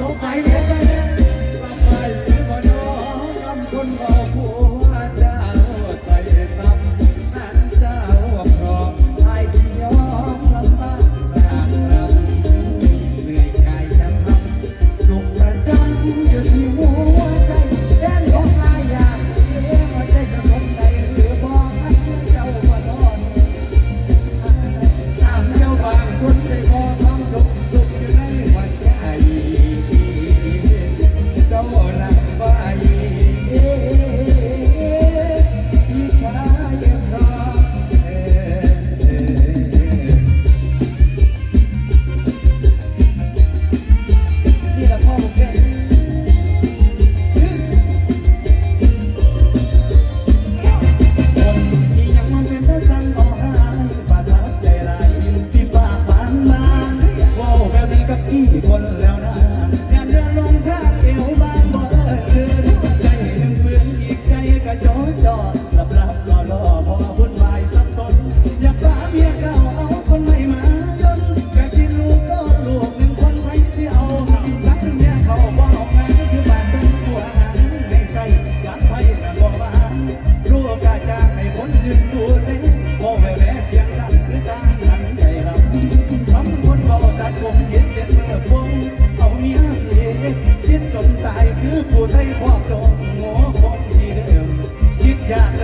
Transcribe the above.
สงสัยเหลือ ผู้ไทยวามดองหมอของพี่เดิมคิดอยาก